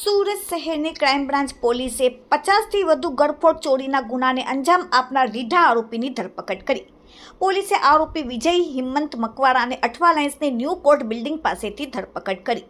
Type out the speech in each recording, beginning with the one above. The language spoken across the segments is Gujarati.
સુરત શહેરની ક્રાઇમ બ્રાન્ચ પોલીસે પચાસથી વધુ ગળફોડ ચોરીના ગુનાને અંજામ આપનાર રીઢા આરોપીની ધરપકડ કરી. પોલીસે આરોપી વિજય, હિંમત મકવારાને અઠવા લાઇન્સની ન્યૂ કોર્ટ બિલ્ડિંગ પાસેથી ધરપકડ કરી.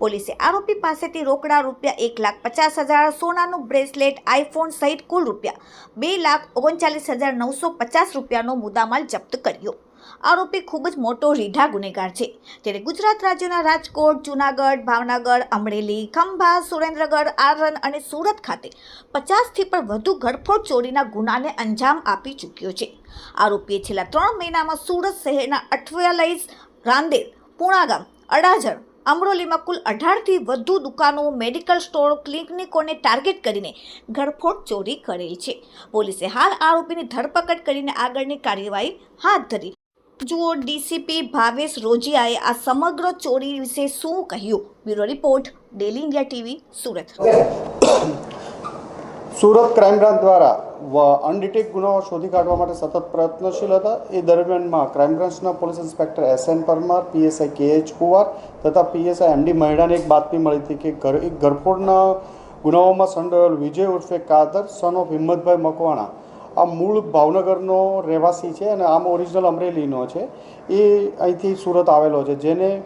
પોલીસે આરોપી પાસેથી રોકડા રૂપિયા એક લાખ પચાસ હજાર, સોનાનું બ્રેસલેટ આઈફોન સહિત કુલ રૂપિયા બે લાખ ઓગણચાલીસ હજાર નવસો પચાસ રૂપિયાનો મુદ્દામાલ જપ્ત કર્યો. આરોપી ખૂબ જ મોટો રીઢા ગુનેગાર છે. ત્યારે ગુજરાત રાજ્યના રાજકોટ, જૂનાગઢ, ભાવનગર, અમરેલી, ખંભા, સુરેન્દ્રગઢ, આરન અને સુરત ખાતે પચાસથી પણ વધુ ઘરફોડ ચોરીના ગુનાને અંજામ આપી ચૂક્યો છે. આરોપીએ છેલ્લા ત્રણ મહિનામાં સુરત શહેરના અઠવાલાઈસ રાંદેર પુણાગામ અડાજણ, અમરોલીમાં કુલ અઢારથી વધુ દુકાનો, મેડિકલ સ્ટોર, ક્લિનિકોને ટાર્ગેટ કરીને ઘરફોડ ચોરી કરેલ છે. પોલીસે હાલ આરોપીની ધરપકડ કરીને આગળની કાર્યવાહી હાથ ધરી જુઓ ડીસીપી ભાવેશ રોજિયાએ આ સમગ્ર ચોરી વિશે શું કહ્યું? Bureau report, daily India TV, Surat. Surat crime branch દ્વારા અનડિટેક ગુનાઓ શોધી કાઢવા માટે સતત પ્રયત્નશીલ હતા. એ દરમિયાનમાં ક્રાઇમ બ્રાન્ચના police inspector S N Parmar PSI K H Kuvar તથા પીએસઆઈ એમડી મહેડાને એક બાતમી મળી હતી કે ઘર, એક ગરફોડના ગુનાઓમાં સંડોવાયેલ વિજય ઉર્ફે કાદર સન ઓફ હિંમતભાઈ મકવાણા આ મૂળ ભાવનગરનો રહેવાસી છે અને આમ ઓરિજિનલ અમરેલીનો છે. એ અહીંથી સુરત આવેલો છે. જેને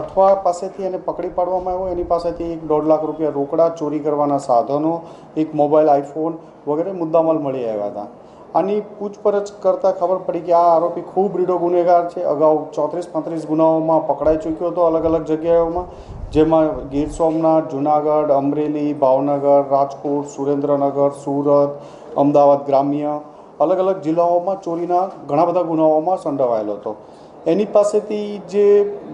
અઠવા પાસેથી એને પકડી પાડવામાં આવ્યો. એની પાસેથી એક દોઢ લાખ રૂપિયા રોકડા, ચોરી કરવાના સાધનો, એક મોબાઈલ, આઈફોન વગેરે મુદ્દામાલ મળી આવ્યા હતા. આની પૂછપરછ કરતાં ખબર પડી કે આ આરોપી ખૂબ રીડો ગુનેગાર છે. અગાઉ ચોત્રીસ પાંત્રીસ ગુનાઓમાં પકડાઈ ચૂક્યો હતો અલગ અલગ જગ્યાઓમાં. જેમાં ગીર સોમનાથ, જુનાગઢ, અમરેલી, ભાવનગર, રાજકોટ, સુરેન્દ્રનગર, સુરત, અમદાવાદ ગ્રામ્ય અલગ અલગ જિલ્લાઓમાં ચોરીના ઘણા બધા ગુનાઓમાં સંડોવાયેલો હતો. એની પાસેથી જે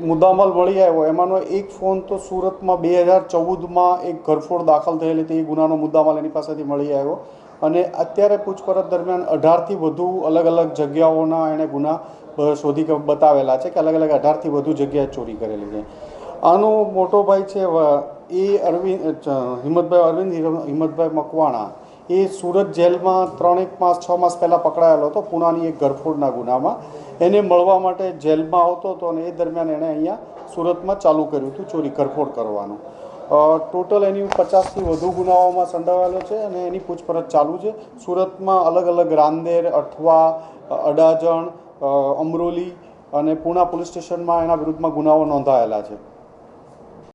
મુદ્દામાલ મળી આવ્યો, એમાંનો એક ફોન તો સુરતમાં બે હજાર ચૌદમાં એક ઘરફોડ દાખલ થયેલી હતી, એ ગુનાનો મુદ્દામાલ એની પાસેથી મળી આવ્યો. અને અત્યારે પૂછપરછ દરમિયાન અઢારથી વધુ અલગ અલગ જગ્યાઓના એણે ગુના શોધી બતાવેલા છે કે અલગ અલગ અઢારથી વધુ જગ્યાએ ચોરી કરેલી છે. આનો મોટો ભાઈ છે એ અરવિંદ હિંમતભાઈ અરવિંદ હિંમતભાઈ મકવાણા. એ સુરત જેલમાં ત્રણેક માસ, છ માસ પહેલાં પકડાયેલો હતો, પૂનાની એક ગરફોડના ગુનામાં. એને મળવા માટે જેલમાં આવતો હતો અને એ દરમિયાન એણે અહીંયા સુરતમાં ચાલુ કર્યું હતું ચોરી ગરફોડ કરવાનું. ટોટલ એની પચાસથી વધુ ગુનાઓમાં સંડોવાયેલો છે અને એની પૂછપરછ ચાલુ છે. સુરતમાં અલગ અલગ રાંદેર, અઠવા અડાજણ અમરોલી અને પૂના પોલીસ સ્ટેશનમાં એના વિરુદ્ધમાં ગુનાઓ નોંધાયેલા છે.